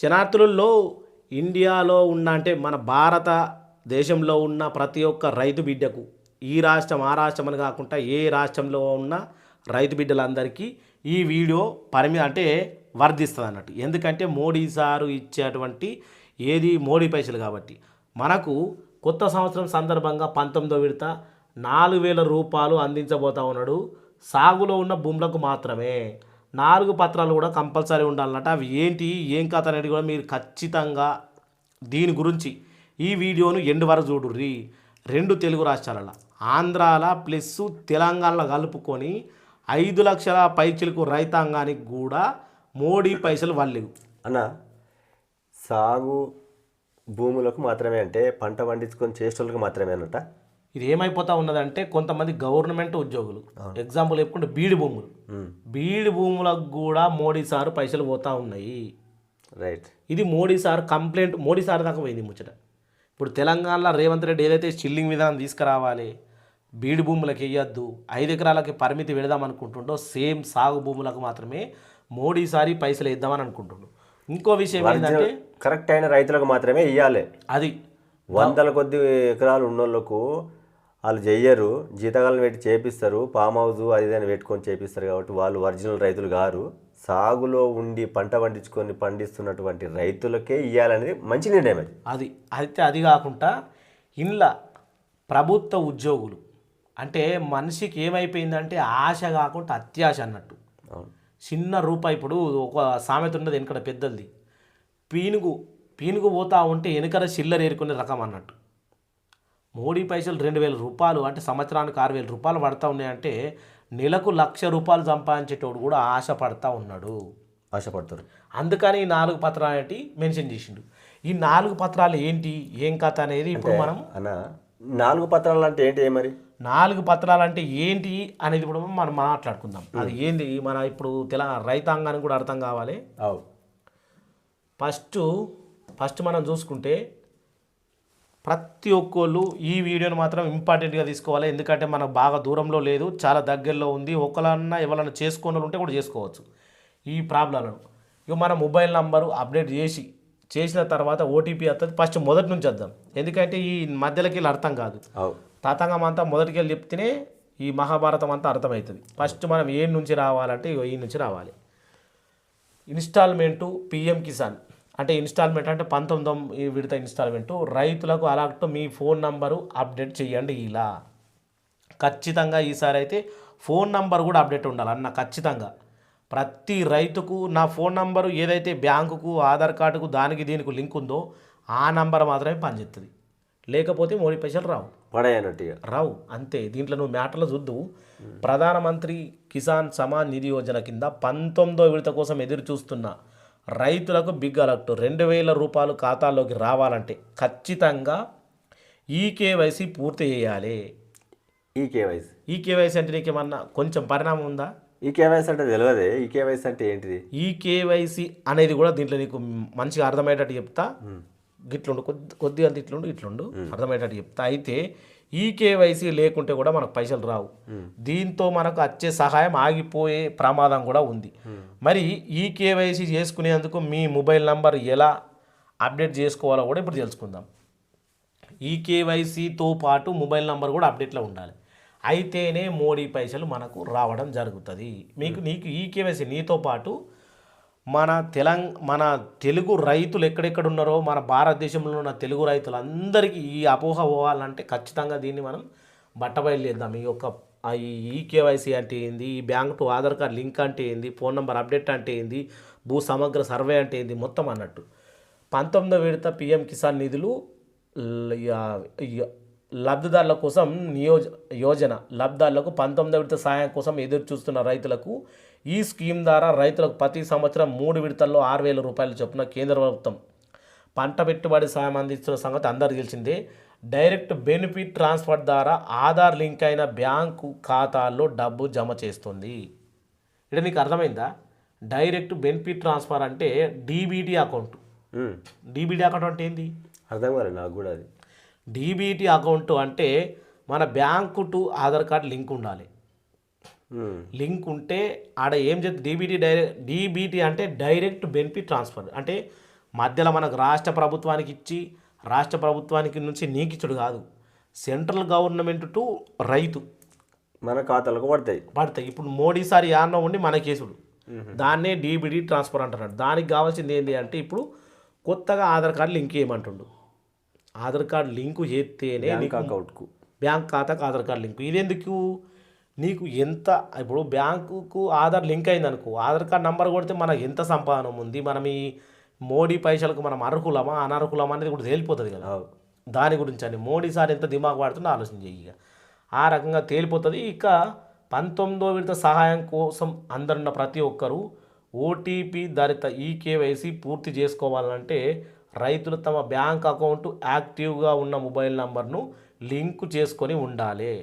శనార్థులలో ఇండియాలో ఉన్న అంటే మన భారత దేశంలో ఉన్న ప్రతి ఒక్క రైతు బిడ్డకు ఈ రాష్ట్రం ఆ రాష్ట్రం అని కాకుండా ఏ రాష్ట్రంలో ఉన్న రైతు బిడ్డలందరికీ ఈ వీడియో పరిమి అంటే వర్ధిస్తుంది అన్నట్టు. ఎందుకంటే మోడీ సారు ఇచ్చేటువంటి ఏది మోడీ పైసలు కాబట్టి. మనకు కొత్త సంవత్సరం సందర్భంగా పంతొమ్మిదో విడత నాలుగు వేల రూపాయలు అందించబోతా ఉన్నాడు. సాగులో ఉన్న భూములకు మాత్రమే. నాలుగు పత్రాలు కూడా కంపల్సరీ ఉండాలన్నట అవి ఏంటి ఏం కథ అనేది కూడా మీరు ఖచ్చితంగా దీని గురించి ఈ వీడియోను ఎండు వరకు చూడుర్రి. రెండు తెలుగు రాష్ట్రాలలో. ఆంధ్రాల ప్లస్ తెలంగాణలో కలుపుకొని ఐదు లక్షల పైచలకు రైతాంగానికి కూడా మోడీ పైసలు వల్లేవు. అన్న సాగు భూములకు మాత్రమే అంటే పంట పండించుకొని చేసేటోళ్ళకి మాత్రమే అన్నట ఇది ఏమైపోతా ఉన్నదంటే కొంతమంది గవర్నమెంట్ ఉద్యోగులు. ఎగ్జాంపుల్ చెప్పుకుంటే బీడి భూములు. బీడి భూములకు కూడా మోడీ సారు పైసలు పోతా ఉన్నాయి. రైట్ ఇది Modi sir complaint Modi sir దాకా పోయింది ముచ్చట. ఇప్పుడు తెలంగాణలో రేవంత్ రెడ్డి ఏదైతే చిల్లింగ్ విధానం తీసుకురావాలి బీడు భూములకు వేయొద్దు ఐదు ఎకరాలకి పరిమితి పెడదాం అనుకుంటుండో సేమ్ సాగు భూములకు మాత్రమే మోడీ సారి పైసలు వేద్దామని అనుకుంటుండు. ఇంకో విషయం ఏంటంటే కరెక్ట్ అయిన రైతులకు మాత్రమే ఇవ్వాలి అది. వందల కొద్ది ఎకరాలు ఉన్నోళ్ళకు వాళ్ళు చెయ్యరు జీతగాలను పెట్టి చేపిస్తారు పామ్ హౌస్ అది అని పెట్టుకొని చేపిస్తారు కాబట్టి వాళ్ళు ఒరిజినల్ రైతులు గారు సాగులో ఉండి పంట పండించుకొని పండిస్తున్నటువంటి రైతులకే ఇవ్వాలనేది మంచి నిర్ణయం అది. అది అయితే అది కాకుండా ఇండ్ల ప్రభుత్వ ఉద్యోగులు అంటే మనిషికి ఏమైపోయిందంటే ఆశ కాకుండా అత్యాశ అన్నట్టు. చిన్న రూపాయి ఇప్పుడు ఒక సామెత ఉన్నది వెనకడ పెద్దది పీనుగు పీనుగు పోతా ఉంటే వెనకర చిల్లర ఏరుకునే రకం అన్నట్టు. మోడీ పైసలు రెండు వేల రూపాయలు అంటే సంవత్సరానికి ఆరు వేల రూపాయలు పడతా ఉన్నాయంటే నెలకు లక్ష రూపాయలు సంపాదించేటోడు కూడా ఆశ పడతా ఉన్నాడు. ఆశపడతారు అందుకని ఈ నాలుగు పత్రాలు అనేటి మెన్షన్ చేసిండు. ఈ నాలుగు పత్రాలు ఏంటి? ఏం కథ అనేది ఇప్పుడు మనం అన్న నాలుగు పత్రాలు అంటే ఏంటి మరి? నాలుగు పత్రాలు అంటే ఏంటి అనేది ఇప్పుడు మనం మాట్లాడుకుందాం. అది ఏంది? మన ఇప్పుడు తెలంగాణ రైతాంగానికి కూడా అర్థం కావాలి. ఫస్ట్ ఫస్ట్ మనం చూసుకుంటే ప్రతి ఒక్కళ్ళు ఈ వీడియోని మాత్రం ఇంపార్టెంట్గా తీసుకోవాలి. ఎందుకంటే మనకు బాగా దూరంలో లేదు చాలా దగ్గరలో ఉంది. ఒకళ్ళన్నా ఎవరన్నా చేసుకున్న ఉంటే కూడా చేసుకోవచ్చు. ఈ ప్రాబ్లంలను ఇక మన మొబైల్ నంబరు అప్డేట్ చేసి చేసిన తర్వాత ఓటీపీ వస్తుంది ఫస్ట్ మొదటి నుంచి వద్దాం. ఎందుకంటే ఈ మధ్యలోకి వెళ్ళి అర్థం కాదు. తాతంగం అంతా మొదటికి వెళ్ళి చెప్తేనే ఈ మహాభారతం అంతా అర్థమవుతుంది. ఫస్ట్ మనం ఏ నుంచి రావాలంటే ఈ నుంచి రావాలి. Instalment PM Kisan. అంటే ఇన్స్టాల్మెంట్ అంటే పంతొమ్మిది విడత ఇన్స్టాల్మెంటు రైతులకు అలాంటి మీ ఫోన్ నంబరు అప్డేట్ చేయండి ఇలా. ఖచ్చితంగా ఈసారి అయితే ఫోన్ నంబర్ కూడా అప్డేట్ ఉండాలి అన్న ఖచ్చితంగా. ప్రతి రైతుకు నా ఫోన్ నంబరు ఏదైతే బ్యాంకుకు ఆధార్ కార్డుకు దానికి దీనికి లింక్ ఉందో ఆ నంబర్ మాత్రమే పనిచేస్తుంది లేకపోతే మోడీ పైసలు రావు. పడేయనట్టు ఇక రావు అంతే. దీంట్లో నువ్వు మ్యాటర్లో చూద్దు. ప్రధానమంత్రి కిసాన్ సమాన్ నిధి యోజన కింద పంతొమ్మిదో విడత కోసం ఎదురు చూస్తున్న రైతులకు బిగ్ అలర్ట్. రెండు వేల రూపాయలు ఖాతాల్లోకి రావాలంటే ఖచ్చితంగా ఈ కేవైసీ పూర్తి చేయాలి. ఈ కేవైసీ ఈ కేవైసీ అంటే నీకేమన్నా కొంచెం పరిణామం ఉందా? ఈ కేవైసీ అంటే తెలియదే ఈ కేవైసీ అంటే ఏంటిది? ఈ కేవైసీ అనేది కూడా దీంట్లో నీకు మంచిగా అర్థమయ్యేటట్టు చెప్తా. గిట్లుండు కొద్ది కొద్దిగా ఇట్లుండు ఇట్లుండు అర్థమయ్యేటట్టు చెప్తా. అయితే ఈ కేవైసీ లేకుంటే కూడా మనకు పైసలు రావు. దీంతో మనకు వచ్చే సహాయం ఆగిపోయే ప్రమాదం కూడా ఉంది. మరి ఈ కేవైసీ చేసుకునేందుకు మీ మొబైల్ నంబర్ ఎలా అప్డేట్ చేసుకోవాలో కూడా ఇప్పుడు తెలుసుకుందాం. ఈ కేవైసీతో పాటు మొబైల్ నంబర్ కూడా అప్డేట్లో ఉండాలి. అయితేనే మోడీ పైసలు మనకు రావడం జరుగుతుంది. మీకు నీకు ఈ కేవైసీ నీతో పాటు మన తెలంగ మన తెలుగు రైతులు ఎక్కడెక్కడ ఉన్నారో మన భారతదేశంలో ఉన్న తెలుగు రైతులందరికీ ఈ అపోహ పోవాలంటే ఖచ్చితంగా దీన్ని మనం బట్టబయలుదేద్దాం ఈ యొక్క ఈ ఈ కేవైసీ అంటే ఏంది ఈ bank to Aadhaar card link అంటే ఏంది ఫోన్ నెంబర్ అప్డేట్ అంటే ఏంది భూ సమగ్ర సర్వే అంటే ఏంది మొత్తం అన్నట్టు. పంతొమ్మిదో విడత పిఎం కిసాన్ నిధులు లబ్ధిదారుల కోసం నియోజ యోజన. లబ్ధిదారులకు పంతొమ్మిదో విడత సాయం కోసం ఎదురు చూస్తున్న రైతులకు ఈ స్కీమ్ ద్వారా రైతులకు ప్రతి సంవత్సరం మూడు విడతల్లో ఆరు వేల రూపాయల చొప్పున కేంద్ర ప్రభుత్వం పంట పెట్టుబడి సాయం అందిస్తున్న సంగతి అందరికీ తెలిసిందే. డైరెక్ట్ బెనిఫిట్ ట్రాన్స్ఫర్ ద్వారా ఆధార్ లింక్ అయిన బ్యాంకు ఖాతాల్లో డబ్బు జమ చేస్తుంది. ఇక్కడ నీకు అర్థమైందా? డైరెక్ట్ బెనిఫిట్ ట్రాన్స్ఫర్ అంటే డీబీటీ అకౌంట్. డీబీటీ అకౌంట్ అంటే ఏంది? అర్థం కాలేదు నాకు కూడా అది. డీబీటీ అకౌంట్ అంటే మన bank to Aadhaar card link ఉండాలి. లింక్ ఉంటే ఆడ ఏం చేస్తుంది డీబీటీ డైరెక్ట్ డీబీటీ అంటే డైరెక్ట్ బెనిఫిట్ ట్రాన్స్ఫర్. అంటే మధ్యలో మనకు రాష్ట్ర ప్రభుత్వానికి ఇచ్చి రాష్ట్ర ప్రభుత్వానికి నుంచి నీకు ఇచ్చుడు కాదు. సెంట్రల్ గవర్నమెంట్ టు రైతు. మన ఖాతాలకు పడతాయి. పడతాయి. ఇప్పుడు మోడీ సార్ ఉండి మన కేసుడు దాన్నే డీబీడీ ట్రాన్స్ఫర్ అంటున్నాడు. దానికి కావాల్సింది ఏంటి అంటే ఇప్పుడు కొత్తగా ఆధార్ కార్డు లింక్ చేయమంటుండు. ఆధార్ కార్డు లింకు చేస్తేనే అకౌంట్కు బ్యాంక్ ఖాతాకు ఆధార్ కార్డు లింక్. ఇదెందుకు? నీకు ఎంత ఇప్పుడు బ్యాంకుకు ఆధార్ లింక్ అయింది అనుకో ఆధార్ కార్డు నంబర్ కొడితే మనకు ఎంత సంపాదన ఉంది మనం ఈ మోడీ పైసలకు మనం అర్హులమా అనర్హులమా అనేది కూడా తేలిపోతుంది కదా. దాని గురించి అని మోడీ సార్ ఎంత దిమాగ్ వాడుతుందో ఆలోచన చెయ్యి ఇక. ఆ రకంగా తేలిపోతుంది. ఇక పంతొమ్మిదో విడత సహాయం కోసం అందరున్న ప్రతి ఒక్కరూ ఓటీపీ ధరిత ఈ కేవైసీ పూర్తి చేసుకోవాలంటే రైతులు తమ బ్యాంక్ అకౌంట్ యాక్టివ్గా ఉన్న మొబైల్ నంబర్ను లింకు చేసుకొని ఉండాలి.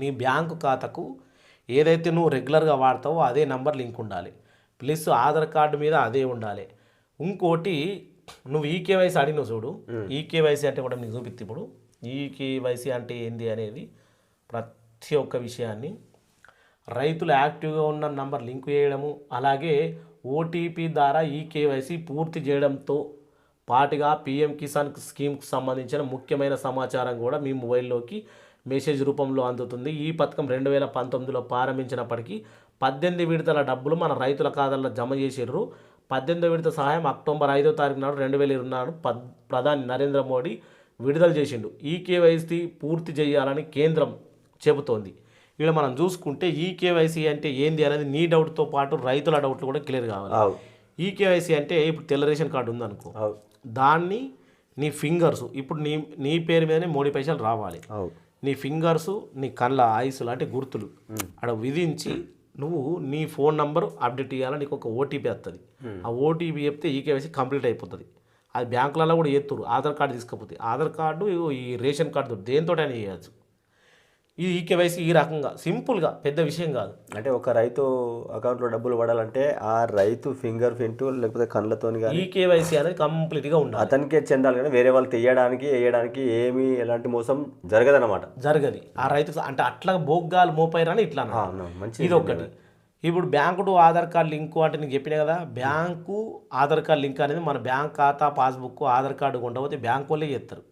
నీ బ్యాంకు ఖాతాకు ఏదైతే నువ్వు రెగ్యులర్గా వాడతావో అదే నంబర్ లింక్ ఉండాలి. ప్లస్ ఆధార్ కార్డు మీద అదే ఉండాలి. ఇంకోటి నువ్వు ఈ కేవైసీ అడిగినావు చూడు. ఈ కేవైసీ అంటే కూడా నీకు చూపిస్తే ఇప్పుడు. ఈ కేవైసీ అంటే ఏంది అనేది ప్రతి ఒక్క విషయాన్ని రైతులు యాక్టివ్గా ఉన్న నంబర్ లింక్ చేయడము అలాగే ఓటీపీ ద్వారా ఈ కేవైసీ పూర్తి చేయడంతో పాటుగా పిఎం కిసాన్ స్కీమ్కి సంబంధించిన ముఖ్యమైన సమాచారం కూడా మీ మొబైల్లోకి మెసేజ్ రూపంలో అందుతుంది. ఈ పథకం రెండు వేల పంతొమ్మిదిలో ప్రారంభించినప్పటికీ పద్దెనిమిది విడతల డబ్బులు మన రైతుల ఖాతాల్లో జమ చేసిర్రు. పద్దెనిమిదో విడత సహాయం అక్టోబర్ ఐదో తారీఖు నాడు రెండు వేల ఇరవై నాడు పద్ ప్రధాని నరేంద్ర మోడీ విడుదల చేసిండు. ఈ కేవైసీ పూర్తి చేయాలని కేంద్రం చెబుతోంది. ఇక్కడ మనం చూసుకుంటే ఈ కేవైసీ అంటే ఏంది అనేది నీ డౌట్తో పాటు రైతుల డౌట్లు కూడా క్లియర్ కావాలి. ఈ కేవైసీ అంటే ఇప్పుడు తెల్ల రేషన్ కార్డు ఉందనుకో. దాన్ని నీ ఫింగర్స్ ఇప్పుడు నీ నీ పేరు మీదనే మూడు పైసలు రావాలి. నీ ఫింగర్స్ నీ కళ్ళ ఐస్ లాంటి గుర్తులు. అక్కడ విధించి నువ్వు నీ ఫోన్ నంబర్ అప్డేట్ ఇవ్వాలని నీకు ఒక ఓటీపీ వస్తుంది ఆ ఓటీపీ చెప్తే ఈ కేవైసీ కంప్లీట్ అయిపోతుంది. అది బ్యాంకులలో కూడా ఎత్తురు ఆధార్ కార్డు తీసుకపోతే ఆధార్ కార్డు ఈ రేషన్ కార్డు దేంతో అయినా చేయొచ్చు. ఈ ఈ కేవైసీ ఈ రకంగా సింపుల్గా పెద్ద విషయం కాదు. అంటే ఒక రైతు అకౌంట్లో డబ్బులు పడాలంటే ఆ రైతు ఫింగర్ ప్రింట్ లేకపోతే కళ్ళతోని కానీ ఈ కేవైసీ అనేది కంప్లీట్గా ఉండాలి. అతనికే చెందాలి కానీ వేరే వాళ్ళు తీయడానికి వేయడానికి ఏమీ ఎలాంటి మోసం జరగదన్నమాట. జరగది. ఆ రైతు అంటే అట్లా బోగ్గాలు మోపైరని ఇట్లా మంచి ఇది ఒకటి ఇప్పుడు bank to Aadhaar card link అంటే నీకు చెప్పిన కదా బ్యాంకు ఆధార్ కార్డ్ లింక్ అనేది మన బ్యాంక్ ఖాతా పాస్బుక్ ఆధార్ కార్డు ఉండకపోతే బ్యాంక్ వాళ్ళే చేస్తారు.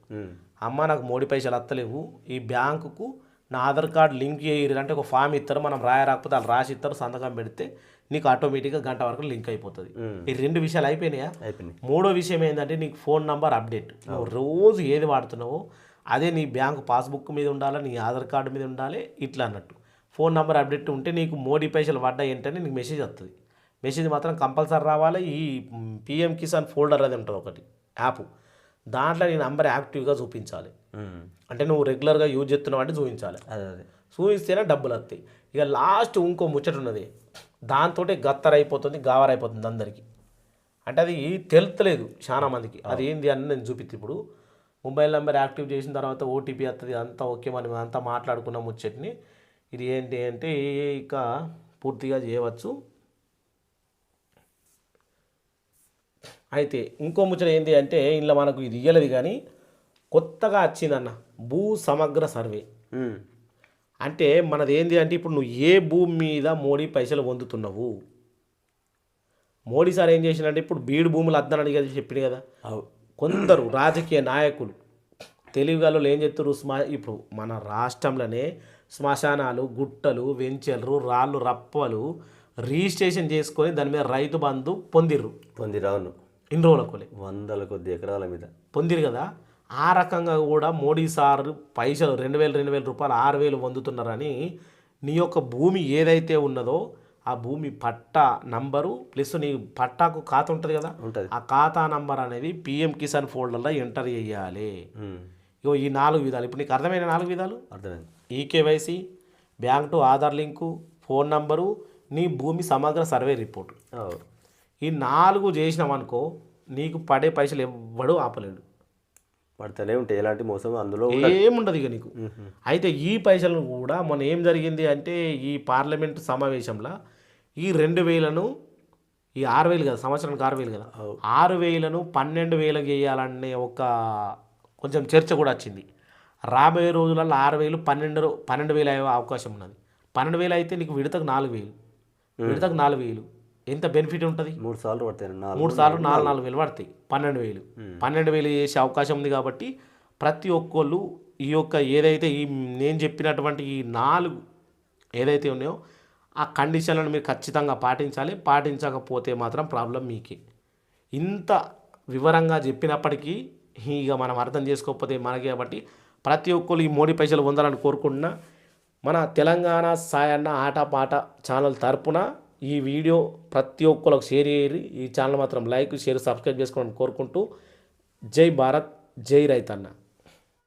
అమ్మ నాకు మోడీ పైసలు వస్తలేవు ఈ బ్యాంకుకు నా ఆధార్ కార్డు లింక్ చేయరు అంటే ఒక ఫామ్ ఇస్తారు మనం రాయ రాకపోతే వాళ్ళు రాసి ఇస్తారు సంతకం పెడితే నీకు ఆటోమేటిక్గా గంట వరకు లింక్ అయిపోతుంది. ఈ రెండు విషయాలు అయిపోయినాయా? అయిపోయింది మూడో విషయం ఏంటంటే నీకు ఫోన్ నంబర్ అప్డేట్. నువ్వు రోజు ఏది వాడుతున్నావో అదే నీ బ్యాంక్ పాస్బుక్ మీద ఉండాలి నీ ఆధార్ కార్డు మీద ఉండాలి ఇట్లా అన్నట్టు. ఫోన్ నంబర్ అప్డేట్ ఉంటే నీకు మోడీ పైసలు పడ్డాయి ఏంటనే నీకు మెసేజ్ వస్తుంది మెసేజ్ మాత్రం కంపల్సరీ రావాలి. ఈ పిఎం కిసాన్ ఫోల్డర్ అది ఉంటుంది ఒకటి యాప్. దాంట్లో నీ నంబర్ యాక్టివ్గా చూపించాలి. అంటే నువ్వు రెగ్యులర్గా యూజ్ చేస్తున్నావు అంటే చూపించాలి. అదే అదే. చూపిస్తేనే డబ్బులు వస్తాయి. ఇక లాస్ట్ ఇంకో ముచ్చట ఉన్నది. దాంతో గత్తర అయిపోతుంది గావర అయిపోతుంది అందరికీ. అంటే అది తెలుస్తలేదు చాలా మందికి. అది ఏంది అని నేను చూపిస్తే ఇప్పుడు. మొబైల్ నెంబర్ యాక్టివ్ చేసిన తర్వాత ఓటీపీ వస్తుంది అంతా ఓకే మనం అంతా మాట్లాడుకున్న ముచ్చట్ని. ఇది ఏంటి అంటే ఇక పూర్తిగా చేయవచ్చు. అయితే ఇంకో ముచ్చట ఏంటి అంటే ఇందులో మనకు ఇది ఇయ్యలేదు కానీ కొత్తగా వచ్చిందన్న భూ సమగ్ర సర్వే. అంటే మనది ఏంది అంటే ఇప్పుడు నువ్వు ఏ భూమి మీద మోడీ పైసలు పొందుతున్నావు? మోడీ సార్ ఏం చేసినంటే ఇప్పుడు బీడు భూములు అద్దనని కదా చెప్పింది కదా. కొందరు రాజకీయ నాయకులు తెలివిగాళ్ళు ఏం చెప్తారు స్మా ఇప్పుడు మన రాష్ట్రంలోనే శ్మశానాలు గుట్టలు వెంచర్లు రాళ్ళు రప్పలు రిజిస్ట్రేషన్ చేసుకొని దాని మీద రైతు బంధు పొందిర్రు. పొంది రావును ఇన్ని రోజులకోలే వందల కొద్ది ఎకరాల మీద. పొందిరు కదా. ఆ రకంగా కూడా మోడీ సార్ పైసలు రెండు వేలు రెండు వేల రూపాయలు ఆరు వేలు పొందుతున్నారని నీ యొక్క భూమి ఏదైతే ఉన్నదో ఆ భూమి పట్టా నంబరు ప్లస్ నీ పట్టాకు ఖాతా ఉంటుంది కదా? ఉంటుంది. ఆ ఖాతా నంబర్ అనేది పిఎం కిసాన్ ఫోల్డర్లో ఎంటర్ చేయాలి. ఇగో ఈ నాలుగు విధాలు. ఇప్పుడు నీకు అర్థమైన నాలుగు విధాలు? అర్థమైంది. EKYC bank to Aadhaar link phone number నీ భూమి సమగ్ర సర్వే రిపోర్ట్. ఈ నాలుగు చేసినామనుకో నీకు పడే పైసలు ఎవ్వడూ ఆపలేడు. పడతలే ఉంటాయి. ఎలాంటి మోసం అందులో ఏముండదు ఇక నీకు. అయితే ఈ పైసలను కూడా మొన్న ఏం జరిగింది అంటే ఈ పార్లమెంట్ సమావేశంలో ఈ రెండు వేలను ఈ ఆరు వేలు కదా సంవత్సరానికి ఆరు వేలు కదా ఆరు వేలను పన్నెండు వేలకు వేయాలనే ఒక కొంచెం చర్చ కూడా వచ్చింది. రాబోయే రోజులలో ఆరు వేలు పన్నెండు పన్నెండు వేలు అయ్యే అవకాశం ఉన్నది. పన్నెండు వేలు అయితే నీకు విడతకు నాలుగు వేలు. విడతకు నాలుగు వేలు. ఎంత బెనిఫిట్ ఉంటుంది? మూడు సార్లు పడతాయి మూడు సార్లు నాలుగు నాలుగు వేలు పడతాయి పన్నెండు వేలు. పన్నెండు వేలు చేసే అవకాశం ఉంది కాబట్టి ప్రతి ఒక్కళ్ళు ఈ యొక్క ఏదైతే ఈ నేను చెప్పినటువంటి ఈ నాలుగు ఏదైతే ఉన్నాయో ఆ కండిషన్లను మీరు ఖచ్చితంగా పాటించాలి. పాటించకపోతే మాత్రం ప్రాబ్లం మీకే. ఇంత వివరంగా చెప్పినప్పటికీ ఇక మనం అర్థం చేసుకోకపోతే మనకి కాబట్టి ప్రతి ఒక్కరు ఈ మోడీ పైసలు పొందాలని కోరుకుంటున్నా. మన తెలంగాణ సాయన్న ఆటపాట ఛానల్ తరపున ఈ వీడియో ప్రతి ఒక్కరికి షేర్ చేయరి ఈ ఛానల్ మాత్రం లైక్ షేర్ సబ్స్క్రైబ్ చేసుకోవాలని కోరుకుంటూ జై భారత్ జై రైతన్న.